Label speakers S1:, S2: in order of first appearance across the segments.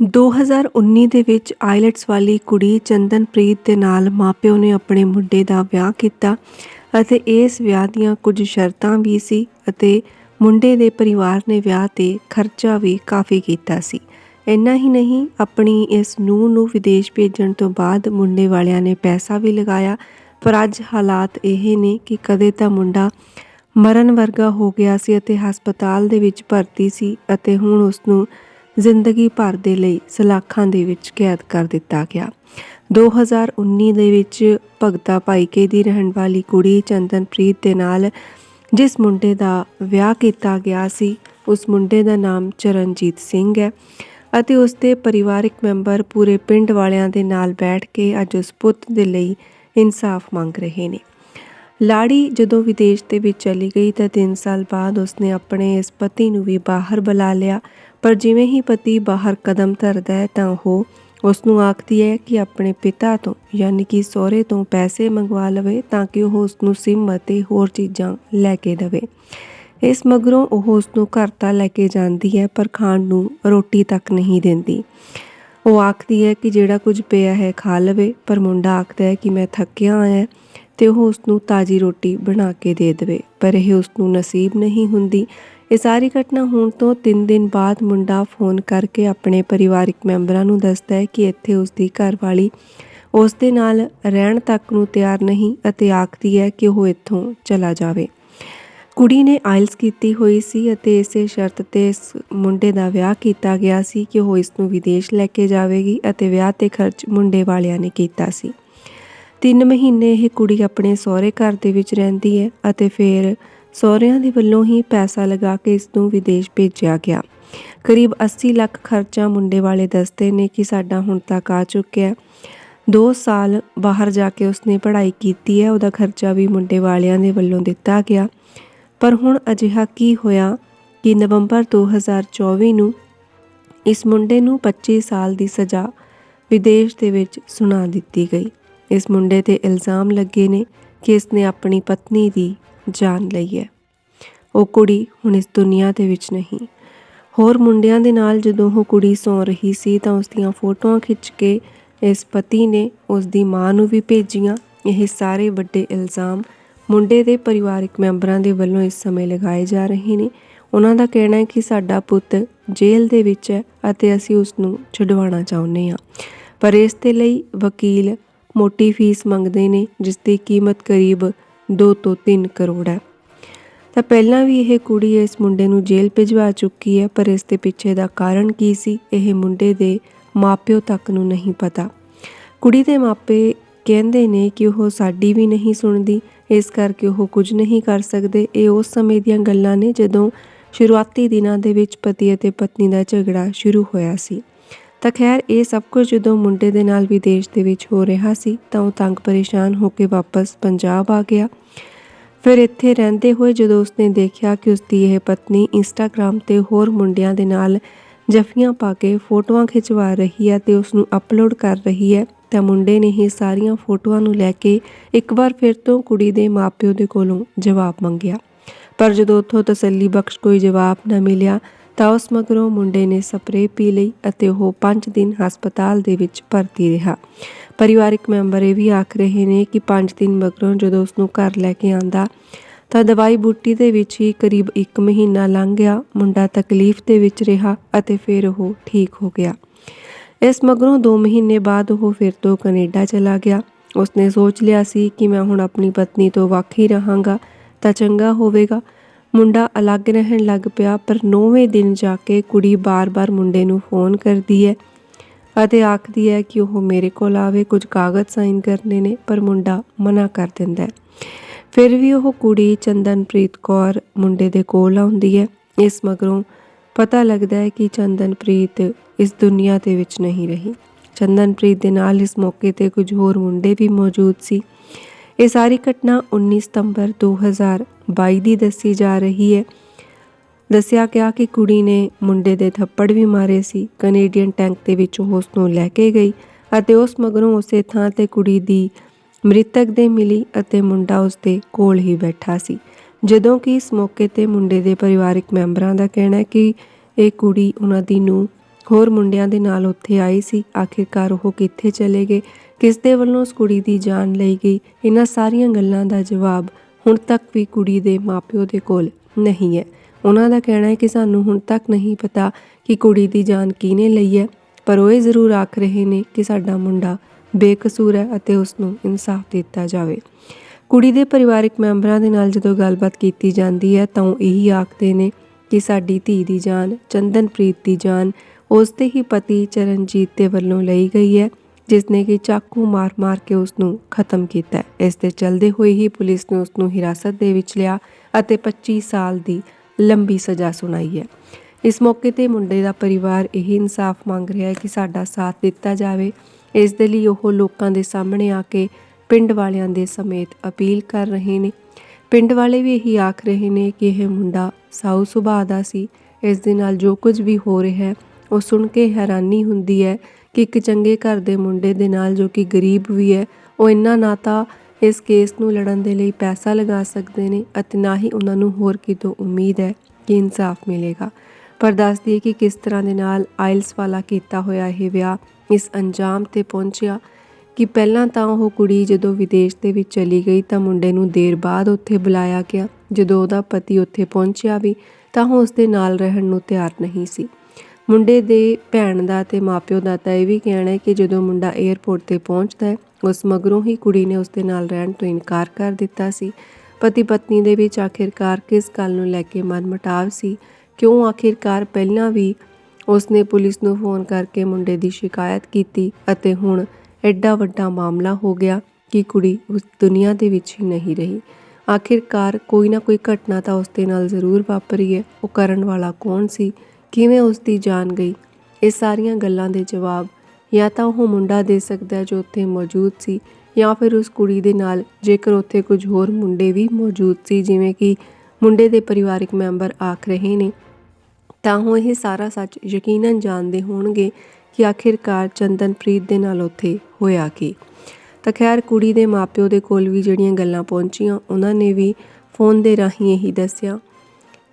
S1: 2019 ਦੇ ਵਿੱਚ ਆਈਲੈਟਸ ਵਾਲੀ ਕੁੜੀ ਚੰਦਨਪ੍ਰੀਤ ਦੇ ਨਾਲ ਮਾਪਿਓ ਨੇ ਆਪਣੇ ਮੁੰਡੇ ਦਾ ਵਿਆਹ ਕੀਤਾ ਅਤੇ ਇਸ ਵਿਆਹ ਦੀਆਂ ਕੁਝ ਸ਼ਰਤਾਂ ਵੀ ਸੀ ਅਤੇ ਮੁੰਡੇ ਦੇ ਪਰਿਵਾਰ ਨੇ ਵਿਆਹ ਤੇ ਖਰਚਾ ਵੀ ਕਾਫੀ ਕੀਤਾ ਸੀ। ਇੰਨਾ ਹੀ ਨਹੀਂ, ਆਪਣੀ ਇਸ ਨੂੰਹ ਨੂੰ ਵਿਦੇਸ਼ ਭੇਜਣ ਤੋਂ ਬਾਅਦ ਮੁੰਡੇ ਵਾਲਿਆਂ ਨੇ ਪੈਸਾ ਵੀ ਲਗਾਇਆ, ਪਰ ਅੱਜ ਹਾਲਾਤ ਇਹ ਨੇ ਕਿ ਕਦੇ ਤਾਂ ਮੁੰਡਾ ਮਰਨ ਵਰਗਾ ਹੋ ਗਿਆ ਸੀ ਅਤੇ ਹਸਪਤਾਲ ਦੇ ਵਿੱਚ ਭਰਤੀ ਸੀ ਅਤੇ ਹੁਣ ਉਸ ਨੂੰ ਜ਼ਿੰਦਗੀ ਭਰ ਦੇ ਲਈ ਸਲਾਖਾਂ ਦੇ ਵਿੱਚ ਕੈਦ ਕਰ ਦਿੱਤਾ ਗਿਆ। 2019 ਦੇ ਵਿੱਚ ਭਗਤਾ ਭਾਈਕੇ ਦੀ ਰਹਿਣ ਵਾਲੀ ਕੁੜੀ ਚੰਦਨਪ੍ਰੀਤ ਦੇ ਨਾਲ ਜਿਸ ਮੁੰਡੇ ਦਾ ਵਿਆਹ ਕੀਤਾ ਗਿਆ ਸੀ, ਉਸ ਮੁੰਡੇ ਦਾ ਨਾਮ ਚਰਨਜੀਤ ਸਿੰਘ ਹੈ ਅਤੇ ਉਸ ਦੇ ਪਰਿਵਾਰਕ ਮੈਂਬਰ ਪੂਰੇ ਪਿੰਡ ਵਾਲਿਆਂ ਦੇ ਨਾਲ ਬੈਠ ਕੇ ਅੱਜ ਉਸ ਪੁੱਤ ਦੇ ਲਈ ਇਨਸਾਫ ਮੰਗ ਰਹੇ ਨੇ। ਲਾੜੀ ਜਦੋਂ ਵਿਦੇਸ਼ ਦੇ ਵਿੱਚ ਚਲੀ ਗਈ ਤਾਂ 3 ਸਾਲ ਬਾਅਦ ਉਸਨੇ ਆਪਣੇ ਇਸ ਪਤੀ ਨੂੰ ਵੀ ਬਾਹਰ ਬੁਲਾ ਲਿਆ ਪਰ ਜਿਵੇਂ ਹੀ ਪਤੀ ਬਾਹਰ ਕਦਮ ਧਰਦਾ ਹੈ ਤਾਂ ਉਹ ਉਸ ਨੂੰ ਆਖਦੀ ਹੈ ਕਿ ਆਪਣੇ ਪਿਤਾ ਤੋਂ, ਯਾਨੀ ਕਿ ਸਹੁਰੇ ਤੋਂ ਪੈਸੇ ਮੰਗਵਾ ਲਵੇ ਤਾਂ ਕਿ ਉਹ ਉਸ ਨੂੰ ਸਿਮ ਅਤੇ ਹੋਰ ਚੀਜ਼ਾਂ ਲੈ ਕੇ ਦੇਵੇ। ਇਸ ਮਗਰੋਂ ਉਹ ਉਸ ਨੂੰ ਘਰ ਤਾਂ ਲੈ ਕੇ ਜਾਂਦੀ ਹੈ ਪਰ ਖਾਣ ਨੂੰ ਰੋਟੀ ਤੱਕ ਨਹੀਂ ਦਿੰਦੀ। ਉਹ ਆਖਦੀ ਹੈ ਕਿ ਜਿਹੜਾ ਕੁਝ ਪਿਆ ਹੈ ਖਾ ਲਵੇ, ਪਰ ਮੁੰਡਾ ਆਖਦਾ ਹੈ ਕਿ ਮੈਂ ਥੱਕਿਆ ਆਇਆ ਤੇ ਉਹ ਉਸ ਨੂੰ ਤਾਜੀ ਰੋਟੀ ਬਣਾ ਕੇ ਦੇ ਦੇਵੇ, ਪਰ ਇਹ ਉਸ ਨੂੰ ਨਸੀਬ ਨਹੀਂ ਹੁੰਦੀ ਇਹ ਸਾਰੀ ਘਟਨਾ ਹੋਣ ਤੋਂ 3 ਦਿਨ ਬਾਅਦ ਮੁੰਡਾ ਫੋਨ ਕਰਕੇ ਆਪਣੇ ਪਰਿਵਾਰਕ ਮੈਂਬਰਾਂ ਨੂੰ ਦੱਸਦਾ ਹੈ ਕਿ ਇੱਥੇ ਉਸ ਦੀ ਘਰਵਾਲੀ ਉਸ ਦੇ ਨਾਲ ਰਹਿਣ ਤੱਕ ਨੂੰ ਤਿਆਰ ਨਹੀਂ ਅਤੇ ਆਖਦੀ ਹੈ ਕਿ ਉਹ ਇੱਥੋਂ ਚਲਾ ਜਾਵੇ। ਕੁੜੀ ਨੇ ਆਇਲਸ ਕੀਤੀ ਹੋਈ ਸੀ ਅਤੇ ਇਸੇ ਸ਼ਰਤ ਤੇ ਇਸ ਮੁੰਡੇ ਦਾ ਵਿਆਹ ਕੀਤਾ ਗਿਆ ਸੀ ਕਿ ਉਹ ਇਸ ਨੂੰ ਵਿਦੇਸ਼ ਲੈ ਕੇ ਜਾਵੇਗੀ ਅਤੇ ਵਿਆਹ ਤੇ ਖਰਚ ਮੁੰਡੇ ਵਾਲਿਆਂ ਨੇ ਕੀਤਾ ਸੀ। 3 ਮਹੀਨੇ ਇਹ ਕੁੜੀ ਆਪਣੇ ਸਹੁਰੇ ਘਰ ਦੇ ਵਿੱਚ ਰਹਿੰਦੀ ਹੈ ਅਤੇ ਫਿਰ ਸਹੁਰਿਆਂ ਦੇ ਵੱਲੋਂ ਹੀ ਪੈਸਾ ਲਗਾ ਕੇ ਇਸ ਨੂੰ ਵਿਦੇਸ਼ ਭੇਜਿਆ ਗਿਆ। ਕਰੀਬ 80 ਲੱਖ ਖਰਚਾ ਮੁੰਡੇ ਵਾਲੇ ਦੱਸਦੇ ਨੇ ਕਿ ਸਾਡਾ ਹੁਣ ਤੱਕ ਆ ਚੁੱਕਿਆ ਹੈ। 2 ਸਾਲ ਬਾਹਰ ਜਾ ਕੇ ਉਸਨੇ ਪੜ੍ਹਾਈ ਕੀਤੀ ਹੈ, ਉਹਦਾ ਖਰਚਾ ਵੀ ਮੁੰਡੇ ਵਾਲਿਆਂ ਦੇ ਵੱਲੋਂ ਦਿੱਤਾ ਗਿਆ। ਪਰ ਹੁਣ ਅਜਿਹਾ ਕੀ ਹੋਇਆ ਕਿ ਨਵੰਬਰ 2024 ਨੂੰ ਇਸ ਮੁੰਡੇ ਨੂੰ 25 ਸਾਲ ਦੀ ਸਜ਼ਾ ਵਿਦੇਸ਼ ਦੇ ਵਿੱਚ ਸੁਣਾ ਦਿੱਤੀ ਗਈ। ਇਸ ਮੁੰਡੇ ਤੇ ਇਲਜ਼ਾਮ ਲੱਗੇ ਨੇ ਕਿ ਇਸਨੇ ਆਪਣੀ ਪਤਨੀ ਦੀ ਜਾਣ ਲਈ ਹੈ। ਉਹ ਕੁੜੀ ਹੁਣ ਇਸ ਦੁਨੀਆ ਦੇ ਵਿੱਚ ਨਹੀਂ। ਹੋਰ ਮੁੰਡਿਆਂ ਦੇ ਨਾਲ ਜਦੋਂ ਉਹ ਕੁੜੀ ਸੌਂ ਰਹੀ ਸੀ ਤਾਂ ਉਸ ਦੀਆਂ ਫੋਟੋਆਂ ਖਿੱਚ ਕੇ ਇਸ ਪਤੀ ਨੇ ਉਸ ਦੀ ਮਾਂ ਨੂੰ ਵੀ ਭੇਜੀਆਂ। ਇਹ ਸਾਰੇ ਵੱਡੇ ਇਲਜ਼ਾਮ ਮੁੰਡੇ ਦੇ ਪਰਿਵਾਰਕ ਮੈਂਬਰਾਂ ਦੇ ਵੱਲੋਂ ਇਸ ਸਮੇਂ ਲਗਾਏ ਜਾ ਰਹੇ ਨੇ। ਉਹਨਾਂ ਦਾ ਕਹਿਣਾ ਹੈ ਕਿ ਸਾਡਾ ਪੁੱਤ ਜੇਲ੍ਹ ਦੇ ਵਿੱਚ ਹੈ ਅਤੇ ਅਸੀਂ ਉਸ ਨੂੰ ਛੁਡਵਾਉਣਾ ਚਾਹੁੰਦੇ ਹਾਂ। ਪਰ ਇਸ ਦੇ ਲਈ ਵਕੀਲ ਮੋਟੀ ਫੀਸ ਮੰਗਦੇ ਨੇ, ਜਿਸ ਦੀ ਕੀਮਤ ਕਰੀਬ 2 ਤੋਂ 3 ਕਰੋੜ ਹੈ। ਤਾਂ ਪਹਿਲਾਂ ਵੀ ਇਹ ਕੁੜੀ ਇਸ ਮੁੰਡੇ ਨੂੰ ਜੇਲ੍ਹ ਭਿਜਵਾ ਚੁੱਕੀ ਹੈ, ਪਰ ਇਸ ਦੇ ਪਿੱਛੇ ਦਾ ਕਾਰਨ ਕੀ ਸੀ, ਇਹ ਮੁੰਡੇ ਦੇ ਮਾਪਿਓ ਤੱਕ ਨੂੰ ਨਹੀਂ ਪਤਾ। ਕੁੜੀ ਦੇ ਮਾਪੇ ਕਹਿੰਦੇ ਨੇ ਕਿ ਉਹ ਸਾਡੀ ਵੀ ਨਹੀਂ ਸੁਣਦੀ, ਇਸ ਕਰਕੇ ਉਹ ਕੁਝ ਨਹੀਂ ਕਰ ਸਕਦੇ। ਇਹ ਉਸ ਸਮੇਂ ਦੀਆਂ ਗੱਲਾਂ ਨੇ ਜਦੋਂ ਸ਼ੁਰੂਆਤੀ ਦਿਨਾਂ ਦੇ ਵਿੱਚ ਪਤੀ ਅਤੇ ਪਤਨੀ ਦਾ ਝਗੜਾ ਸ਼ੁਰੂ ਹੋਇਆ ਸੀ। ਤਾਂ ਖੈਰ, ਇਹ ਸਭ ਕੁਝ ਜਦੋਂ ਮੁੰਡੇ ਦੇ ਨਾਲ ਵਿਦੇਸ਼ ਦੇ ਵਿੱਚ ਹੋ ਰਿਹਾ ਸੀ, ਤਾਂ ਉਹ ਤੰਗ ਪਰੇਸ਼ਾਨ ਹੋ ਕੇ ਵਾਪਸ ਪੰਜਾਬ ਆ ਗਿਆ। ਫਿਰ ਇੱਥੇ ਰਹਿੰਦੇ ਹੋਏ ਜਦੋਂ ਉਸਨੇ ਦੇਖਿਆ ਕਿ ਉਸਦੀ ਇਹ ਪਤਨੀ ਇੰਸਟਾਗ੍ਰam ਤੇ ਹੋਰ ਮੁੰਡਿਆਂ ਦੇ ਨਾਲ ਜਫੀਆਂ ਪਾ ਕੇ ਫੋਟੋਆਂ ਖਿਚਵਾ ਰਹੀ ਹੈ ਤੇ ਉਸ ਨੂੰ ਅਪਲੋਡ ਕਰ ਰਹੀ ਹੈ, ਤਾਂ ਮੁੰਡੇ ਨੇ ਇਹ ਸਾਰੀਆਂ ਫੋਟੋਆਂ ਨੂੰ ਲੈ ਕੇ ਇੱਕ ਵਾਰ ਫਿਰ ਤੋਂ ਕੁੜੀ ਦੇ ਮਾਪਿਓ ਦੇ ਕੋਲੋਂ ਜਵਾਬ ਮੰਗਿਆ। ਪਰ ਜਦੋਂ ਉੱਥੋਂ ਤਸੱਲੀ ਬਖਸ਼ ਕੋਈ ਜਵਾਬ ਨਾ ਮਿਲਿਆ ਤਾਂ ਉਸ ਮਗਰੋਂ ਮੁੰਡੇ ਨੇ ਸਪਰੇਅ ਪੀ ਲਈ ਅਤੇ ਉਹ 5 ਦਿਨ ਹਸਪਤਾਲ ਦੇ ਵਿੱਚ ਭਰਤੀ ਰਿਹਾ। ਪਰਿਵਾਰਕ ਮੈਂਬਰ ਇਹ ਵੀ ਆਖ ਰਹੇ ਨੇ ਕਿ 5 ਦਿਨ ਮਗਰੋਂ ਜਦੋਂ ਉਸ ਨੂੰ ਘਰ ਲੈ ਕੇ ਆਂਦਾ, ਤਾਂ ਦਵਾਈ ਬੂਟੀ ਦੇ ਵਿੱਚ ਹੀ ਕਰੀਬ 1 ਮਹੀਨਾ ਲੰਘ ਗਿਆ, ਮੁੰਡਾ ਤਕਲੀਫ ਦੇ ਵਿੱਚ ਰਿਹਾ ਅਤੇ ਫਿਰ ਉਹ ਠੀਕ ਹੋ ਗਿਆ। ਇਸ ਮਗਰੋਂ 2 ਮਹੀਨੇ ਬਾਅਦ ਉਹ ਫਿਰ ਤੋਂ ਕੈਨੇਡਾ ਚਲਾ ਗਿਆ। ਉਸਨੇ ਸੋਚ ਲਿਆ ਸੀ ਕਿ ਮੈਂ ਹੁਣ ਆਪਣੀ ਪਤਨੀ ਤੋਂ ਵੱਖ ਹੀ ਰਹਾਂਗਾ, ਤਾਂ ਚੰਗਾ ਹੋਵੇਗਾ। ਮੁੰਡਾ ਅਲੱਗ ਰਹਿਣ ਲੱਗ ਪਿਆ, ਪਰ 9ਵੇਂ ਦਿਨ ਜਾ ਕੇ ਕੁੜੀ ਬਾਰ-ਬਾਰ ਮੁੰਡੇ ਨੂੰ ਫੋਨ ਕਰਦੀ ਹੈ ਅਤੇ ਆਖਦੀ ਹੈ ਕਿ ਉਹ ਮੇਰੇ ਕੋਲ ਆਵੇ, ਕੁਝ ਕਾਗਜ਼ ਸਾਈਨ ਕਰਨੇ ਨੇ, ਪਰ ਮੁੰਡਾ ਮਨਾ ਕਰ ਦਿੰਦਾ ਹੈ। ਫਿਰ ਵੀ ਉਹ ਕੁੜੀ ਚੰਦਨਪ੍ਰੀਤ ਕੌਰ ਮੁੰਡੇ ਦੇ ਕੋਲ ਆਉਂਦੀ ਹੈ। ਇਸ ਮਗਰੋਂ ਪਤਾ ਲੱਗਦਾ ਹੈ ਕਿ ਚੰਦਨਪ੍ਰੀਤ ਇਸ ਦੁਨੀਆ ਦੇ ਵਿੱਚ ਨਹੀਂ ਰਹੀ। ਚੰਦਨਪ੍ਰੀਤ ਦੇ ਨਾਲ ਇਸ ਮੌਕੇ ਤੇ ਕੁਝ ਹੋਰ ਮੁੰਡੇ ਵੀ ਮੌਜੂਦ ਸੀ। ਇਹ ਸਾਰੀ ਘਟਨਾ 19 ਸਤੰਬਰ 2022 ਦੀ ਦੱਸੀ ਜਾ ਰਹੀ ਹੈ। ਦੱਸਿਆ ਗਿਆ ਕਿ ਕੁੜੀ ਨੇ ਮੁੰਡੇ ਦੇ ਥੱਪੜ ਵੀ ਮਾਰੇ ਸੀ। ਕੈਨੇਡੀਅਨ ਟੈਂਕ ਦੇ ਵਿੱਚ ਉਹ ਉਸ ਨੂੰ ਲੈ ਕੇ ਗਈ ਅਤੇ ਉਸ ਮਗਰੋਂ ਉਸੇ ਥਾਂ ਤੇ ਕੁੜੀ ਦੀ ਮ੍ਰਿਤਕ ਦੇ ਮਿਲੀ ਅਤੇ ਮੁੰਡਾ ਉਸ ਦੇ ਕੋਲ ਹੀ ਬੈਠਾ ਸੀ। ਜਦੋਂ ਕਿ ਇਸ ਮੌਕੇ ਤੇ ਮੁੰਡੇ ਦੇ ਪਰਿਵਾਰਕ ਮੈਂਬਰਾਂ ਦਾ ਕਹਿਣਾ ਹੈ ਕਿ ਇਹ ਕੁੜੀ ਉਹਨਾਂ ਦੀ ਨੂੰ ਹੋਰ ਮੁੰਡਿਆਂ ਦੇ ਨਾਲ ਉੱਥੇ ਆਈ ਸੀ। ਆਖਿਰਕਾਰ ਉਹ ਕਿੱਥੇ ਚਲੇ ਗਏ? ਕਿਸ ਦੇ ਵੱਲੋਂ ਉਸ ਕੁੜੀ ਦੀ ਜਾਨ ਲਈ ਗਈ? ਇਹਨਾਂ ਸਾਰੀਆਂ ਗੱਲਾਂ ਦਾ ਜਵਾਬ ਹੁਣ ਤੱਕ ਵੀ ਕੁੜੀ ਦੇ ਮਾਪਿਓ ਦੇ ਕੋਲ ਨਹੀਂ ਹੈ। ਉਹਨਾਂ ਦਾ ਕਹਿਣਾ ਹੈ ਕਿ ਸਾਨੂੰ ਹੁਣ ਤੱਕ ਨਹੀਂ ਪਤਾ ਕਿ ਕੁੜੀ ਦੀ ਜਾਨ ਕਿਹਨੇ ਲਈ ਹੈ, ਪਰ ਉਹ ਇਹ ਜ਼ਰੂਰ ਆਖ ਰਹੇ ਨੇ ਕਿ ਸਾਡਾ ਮੁੰਡਾ ਬੇਕਸੂਰ ਹੈ ਅਤੇ ਉਸ ਨੂੰ ਇਨਸਾਫ ਦਿੱਤਾ ਜਾਵੇ। ਕੁੜੀ ਦੇ ਪਰਿਵਾਰਕ ਮੈਂਬਰਾਂ ਦੇ ਨਾਲ ਜਦੋਂ ਗੱਲਬਾਤ ਕੀਤੀ ਜਾਂਦੀ ਹੈ ਤਾਂ ਉਹ ਇਹੀ ਆਖਦੇ ਨੇ ਕਿ ਸਾਡੀ ਧੀ ਦੀ ਜਾਨ, ਚੰਦਨਪ੍ਰੀਤ ਦੀ ਜਾਨ ਉਸ ਦੇ ਹੀ ਪਤੀ ਚਰਨਜੀਤ ਦੇ ਵੱਲੋਂ ਲਈ ਗਈ ਹੈ। ਜਿਸ ਨੇ ਕਿ ਚਾਕੂ ਮਾਰ-ਮਾਰ ਕੇ ਉਸ ਨੂੰ ਖਤਮ ਕੀਤਾ ਇਸ ਦੇ ਚਲਦੇ ਹੋਏ ਹੀ ਪੁਲਿਸ ਨੇ ਉਸ ਨੂੰ ਹਿਰਾਸਤ ਦੇ ਵਿੱਚ ਲਿਆ ਅਤੇ 25 ਸਾਲ ਦੀ ਲੰਬੀ ਸਜ਼ਾ ਸੁਣਾਈ ਹੈ। ਇਸ ਮੌਕੇ ਤੇ ਮੁੰਡੇ ਦਾ ਪਰਿਵਾਰ ਇਹ ਇਨਸਾਫ ਮੰਗ ਰਿਹਾ ਹੈ ਕਿ ਸਾਡਾ ਸਾਥ ਦਿੱਤਾ ਜਾਵੇ। ਇਸ ਦੇ ਲਈ ਉਹ ਲੋਕਾਂ ਦੇ ਸਾਹਮਣੇ ਆ ਕੇ ਪਿੰਡ ਵਾਲਿਆਂ ਦੇ ਸਮੇਤ ਅਪੀਲ ਕਰ ਰਹੇ ਨੇ। ਪਿੰਡ ਵਾਲੇ ਵੀ ਇਹੀ ਆਖ ਰਹੇ ਨੇ ਕਿ ਇਹ ਮੁੰਡਾ ਸਾਊ ਸੁਭਾਅ ਦਾ ਸੀ। ਇਸ ਦੇ ਨਾਲ ਜੋ ਕੁਝ ਵੀ ਹੋ ਰਿਹਾ ਹੈ, ਉਹ ਸੁਣ ਕੇ ਹੈਰਾਨੀ ਹੁੰਦੀ ਹੈ ਕਿ ਇੱਕ ਚੰਗੇ ਘਰ ਦੇ ਮੁੰਡੇ ਦੇ ਨਾਲ ਜੋ ਕਿ ਗਰੀਬ ਵੀ ਹੈ, ਉਹ ਇੰਨਾ ਨਾ ਤਾਂ ਇਸ ਕੇਸ ਨੂੰ ਲੜਨ ਦੇ ਲਈ ਪੈਸਾ ਲਗਾ ਸਕਦੇ ਨੇ ਅਤੇ ਨਾ ਹੀ ਉਹਨਾਂ ਨੂੰ ਹੋਰ ਕਿਤੋਂ ਉਮੀਦ ਹੈ ਕਿ ਇਨਸਾਫ ਮਿਲੇਗਾ। ਪਰ ਦੱਸ ਦਈਏ ਕਿ ਕਿਸ ਤਰ੍ਹਾਂ ਦੇ ਨਾਲ ਆਇਲਸ ਵਾਲਾ ਕੀਤਾ ਹੋਇਆ ਇਹ ਵਿਆਹ ਇਸ ਅੰਜਾਮ ਤੇ ਪਹੁੰਚਿਆ ਕਿ ਪਹਿਲਾਂ ਤਾਂ ਉਹ ਕੁੜੀ ਜਦੋਂ ਵਿਦੇਸ਼ ਦੇ ਵਿੱਚ ਚਲੀ ਗਈ ਤਾਂ ਮੁੰਡੇ ਨੂੰ ਦੇਰ ਬਾਅਦ ਉੱਥੇ ਬੁਲਾਇਆ ਗਿਆ। ਜਦੋਂ ਉਹਦਾ ਪਤੀ ਉੱਥੇ ਪਹੁੰਚਿਆ ਵੀ ਤਾਂ ਉਹ ਉਸ ਦੇ ਨਾਲ ਰਹਿਣ ਨੂੰ ਤਿਆਰ ਨਹੀਂ ਸੀ। ਮੁੰਡੇ ਦੇ ਭੈਣ ਦਾ ਤੇ ਮਾਪਿਓ ਦਾ ਤਾਂ ਇਹ ਵੀ ਕਹਿਣਾ ਹੈ ਕਿ ਜਦੋਂ ਮੁੰਡਾ 에ਅਰਪੋਰਟ ਤੇ ਪਹੁੰਚਦਾ ਹੈ, ਉਸ ਮਗਰੋਂ ਹੀ ਕੁੜੀ ਨੇ ਉਸ ਦੇ ਨਾਲ ਰਹਿਣ ਤੋਂ ਇਨਕਾਰ ਕਰ ਦਿੱਤਾ ਸੀ। ਪਤੀ ਪਤਨੀ ਦੇ ਵਿੱਚ ਆਖਿਰਕਾਰ ਕਿਸ ਗੱਲ ਨੂੰ ਲੈ ਕੇ ਮਨਮਟਾਵ ਸੀ? ਕਿਉਂ ਆਖਿਰਕਾਰ ਪਹਿਲਾਂ ਵੀ ਉਸਨੇ ਪੁਲਿਸ ਨੂੰ ਫੋਨ ਕਰਕੇ ਮੁੰਡੇ ਦੀ ਸ਼ਿਕਾਇਤ ਕੀਤੀ ਅਤੇ ਹੁਣ ਐਡਾ ਵੱਡਾ ਮਾਮਲਾ ਹੋ ਗਿਆ ਕਿ ਕੁੜੀ ਉਸ ਦੁਨੀਆ ਦੇ ਵਿੱਚ ਹੀ ਨਹੀਂ ਰਹੀ। ਆਖਿਰਕਾਰ ਕੋਈ ਨਾ ਕੋਈ ਘਟਨਾ ਤਾਂ ਉਸ ਦੇ ਨਾਲ ਜ਼ਰੂਰ ਵਾਪਰੀ ਹੈ। ਉਹ ਕਰਨ ਵਾਲਾ ਕੌਣ ਸੀ? ਕਿਵੇਂ ਉਸ ਦੀ ਜਾਨ ਗਈ? ਇਹ ਸਾਰੀਆਂ ਗੱਲਾਂ ਦੇ ਜਵਾਬ ਜਾਂ ਤਾਂ ਉਹ ਮੁੰਡਾ ਦੇ ਸਕਦਾ ਜੋ ਉੱਥੇ ਮੌਜੂਦ ਸੀ ਜਾਂ ਫਿਰ ਉਸ ਕੁੜੀ ਦੇ ਨਾਲ ਜੇਕਰ ਉੱਥੇ ਕੁਝ ਹੋਰ ਮੁੰਡੇ ਵੀ ਮੌਜੂਦ ਸੀ, ਜਿਵੇਂ ਕਿ ਮੁੰਡੇ ਦੇ ਪਰਿਵਾਰਿਕ ਮੈਂਬਰ ਆਖ ਰਹੇ ਨੇ। ਤਾਂ ਉਹ ਇਹ ਸਾਰਾ ਸੱਚ ਯਕੀਨਨ ਜਾਣਦੇ ਹੋਣਗੇ ਕਿ ਆਖਿਰਕਾਰ ਚੰਦਨਪ੍ਰੀਤ ਦੇ ਨਾਲ ਉੱਥੇ ਹੋਇਆ ਕੀ। ਤਾਂ ਖੈਰ, ਕੁੜੀ ਦੇ ਮਾਪਿਓ ਦੇ ਕੋਲ ਵੀ ਜਿਹੜੀਆਂ ਗੱਲਾਂ ਪਹੁੰਚੀਆਂ, ਉਹਨਾਂ ਨੇ ਵੀ ਫੋਨ ਦੇ ਰਾਹੀਂ ਇਹੀ ਦੱਸਿਆ।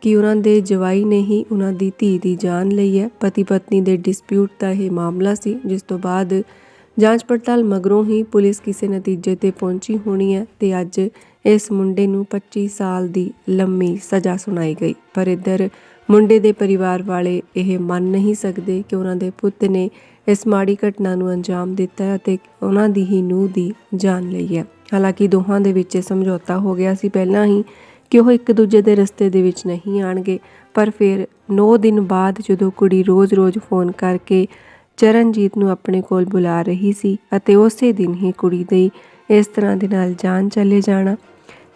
S1: ਕਿ ਉਹਨਾਂ ਦੇ ਜਵਾਈ ਨੇ ਹੀ ਉਹਨਾਂ ਦੀ ਧੀ ਦੀ ਜਾਨ ਲਈ ਹੈ। ਪਤੀ ਪਤਨੀ ਦੇ ਡਿਸਪਿਊਟ ਦਾ ਇਹ ਮਾਮਲਾ ਸੀ, ਜਿਸ ਤੋਂ ਬਾਅਦ ਜਾਂਚ ਪੜਤਾਲ ਮਗਰੋਂ ਹੀ ਪੁਲਿਸ ਕਿਸੇ ਨਤੀਜੇ ਤੇ ਪਹੁੰਚੀ ਹੋਣੀ ਹੈ ਤੇ ਅੱਜ ਇਸ ਮੁੰਡੇ ਨੂੰ 25 ਸਾਲ ਦੀ ਲੰਮੀ ਸਜ਼ਾ ਸੁਣਾਈ ਗਈ। ਪਰ ਇੱਧਰ ਮੁੰਡੇ ਦੇ ਪਰਿਵਾਰ ਵਾਲੇ ਇਹ ਮੰਨ ਨਹੀਂ ਸਕਦੇ ਕਿ ਉਹਨਾਂ ਦੇ ਪੁੱਤ ਨੇ ਇਸ ਮਾੜੀ ਘਟਨਾ ਨੂੰ ਅੰਜਾਮ ਦਿੱਤਾ ਅਤੇ ਉਹਨਾਂ ਦੀ ਹੀ ਨੂੰਹ ਦੀ ਜਾਨ ਲਈ ਹੈ। ਹਾਲਾਂਕਿ ਦੋਹਾਂ ਦੇ ਵਿੱਚ ਇਹ ਸਮਝੌਤਾ ਹੋ ਗਿਆ ਸੀ। ਪਹਿਲਾਂ ਹੀ ਕਿ ਉਹ ਇੱਕ ਦੂਜੇ ਦੇ ਰਸਤੇ ਦੇ ਵਿੱਚ ਨਹੀਂ ਆਣਗੇ? ਪਰ ਫਿਰ 9 ਦਿਨ ਬਾਅਦ ਜਦੋਂ ਕੁੜੀ ਰੋਜ਼-ਰੋਜ਼ ਫੋਨ ਕਰਕੇ ਚਰਨਜੀਤ ਨੂੰ ਆਪਣੇ ਕੋਲ ਬੁਲਾ ਰਹੀ ਸੀ ਅਤੇ ਉਸੇ ਦਿਨ ਹੀ ਕੁੜੀ ਦੀ ਇਸ ਤਰ੍ਹਾਂ ਦੇ ਨਾਲ ਜਾਨ ਚਲੇ ਜਾਣਾ,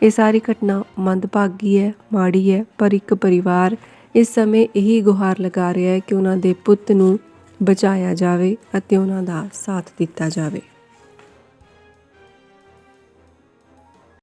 S1: ਇਹ ਸਾਰੀ ਘਟਨਾ ਮੰਦਭਾਗੀ ਹੈ, ਮਾੜੀ ਹੈ, ਪਰ ਇੱਕ ਪਰਿਵਾਰ ਇਸ ਸਮੇਂ ਇਹੀ ਗੁਹਾਰ ਲਗਾ ਰਿਹਾ ਹੈ ਕਿ ਉਹਨਾਂ ਦੇ ਪੁੱਤ ਨੂੰ ਬਚਾਇਆ ਜਾਵੇ ਅਤੇ ਉਹਨਾਂ ਦਾ ਸਾਥ ਦਿੱਤਾ ਜਾਵੇ।